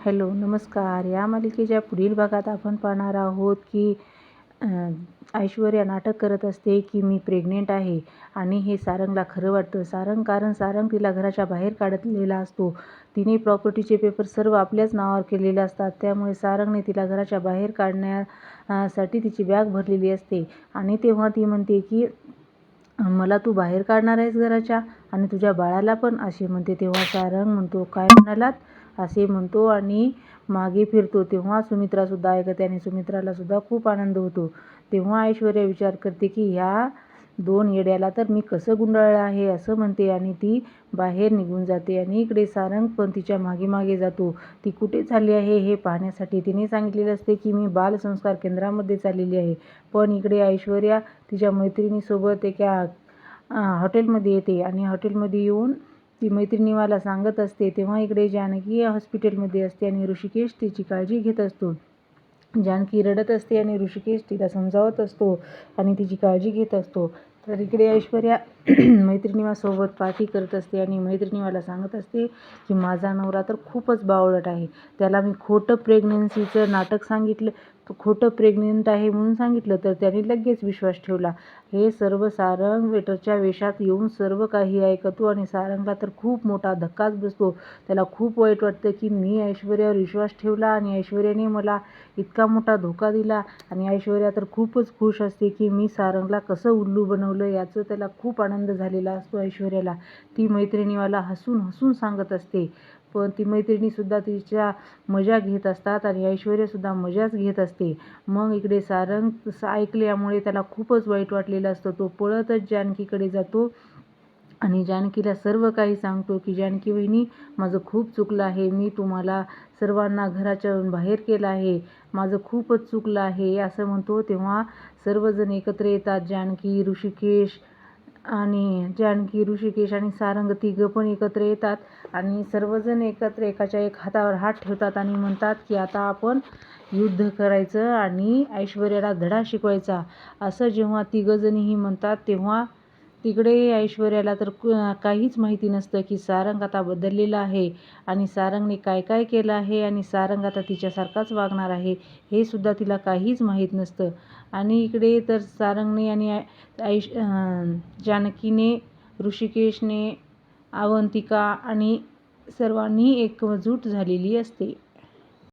Hello नमस्कार. या मालिकेच्या पुढील भागात आपण पाहणार आहोत की ऐश्वर्या नाटक करत असते की मी प्रेग्नेंट आहे आणि हे सारंगला खरं वाटतं. सारंग कारण सारंग तिला घराच्या बाहेर काढलेला असतो. तिने प्रॉपर्टीचे पेपर सर्व आपल्याच नावावर केलेले असतात. त्यामुळे सारंगने तिला घराच्या बाहेर काढण्यासाठी तिची बॅग भरलेली असते. आणि तेव्हा ती म्हणते की मला तू बाहेर काढणार आहेस घराच्या? आणि तुझ्या बाळाला पण असे म्हणते तेव्हा सारंग म्हणतो काय म्हणालात? असे म्हणतो आणि मागे फिरतो. तेव्हा सुमित्रासुद्धा ऐकते आणि सुमित्रालासुद्धा खूप आनंद होतो. तेव्हा ऐश्वर्या विचार करते की ह्या दोन येड्याला तर मी कसं गुंडाळलं आहे? असं म्हणते आणि ती बाहेर निघून जाते आणि इकडे सारंग पण तिच्यामागे मागे जातो. ती कुठे चालली आहे हे पाहण्यासाठी तिने सांगितलेलं असते की मी बालसंस्कार केंद्रामध्ये चाललेली आहे. पण इकडे ऐश्वर्या तिच्या मैत्रिणीसोबत एका हॉटेलमध्ये येते आणि हॉटेलमध्ये येऊन ती मैत्रिणीवाला सांगत असते तेव्हा इकडे जानकी हॉस्पिटलमध्ये असते आणि ऋषिकेश तिची काळजी घेत असतो. जानकी रडत असते आणि ऋषिकेश तिला समजावत असतो आणि तिची काळजी घेत असतो. तर इकडे ऐश्वर्या मैत्रिणीवासोबत पार्टी करत असते आणि मैत्रिणीवाला सांगत असते की माझा नवरा तर खूपच बावळट आहे. त्याला मी खोटं प्रेग्नन्सीचं नाटक सांगितलं खोटं प्रेग्नंट आहे म्हणून सांगितलं तर त्याने लगेच विश्वास ठेवला. हे सर्व सारंग वेटरच्या वेशात येऊन सर्व काही ऐकतो आणि सारंगला तर खूप मोठा धक्काच बसतो. त्याला खूप वाईट वाटतं की मी ऐश्वर्यावर विश्वास ठेवला आणि ऐश्वर्याने मला इतका मोठा धोका दिला. आणि ऐश्वर्या तर खूपच खुश असते की मी सारंगला कसं उल्लू बनवलं याचं त्याला खूप आनंद झालेला असतो ऐश्वर्याला. ती मैत्रिणीवाला हसून हसून सांगत असते. पण ती मैत्रिणीसुद्धा तिच्या मजा घेत असतात आणि ऐश्वर्यासुद्धा मजाच घेत असते. मग इकडे सारंग ऐकल्यामुळे त्याला खूपच वाईट वाटलेला असतो. तो पळतच जानकीकडे जातो आणि जानकीला सर्व काही सांगतो की जानकी वहिनी माझं खूप चुकलं आहे. मी तुम्हाला सर्वांना घराच्या बाहेर केलं आहे. माझं खूपच चुकलं आहे असं म्हणतो. तेव्हा सर्वजण एकत्र येतात. जानकी ऋषिकेश आणि जानकी ऋषिकेश आणि सारंग तिघं पण एकत्र येतात आणि सर्वजण एकत्र एकाच्या एक हातावर हात ठेवतात आणि म्हणतात की आता आपण युद्ध करायचं आणि ऐश्वर्याला धडा शिकवायचा. असं जेव्हा तिघंजणीही म्हणतात तेव्हा तिकडे ऐश्वर्याला तर काहीच माहिती नसतं की सारंग आता बदललेला आहे आणि सारंगने काय काय केलं आहे आणि सारंग आता तिच्यासारखाच वागणार आहे हे सुद्धा तिला काहीच माहीत नसतं. आणि इकडे तर सारंगने आणि ऐश जानकीने ऋषिकेशने अवंतिका आणि सर्वांनी एकजूट झालेली असते.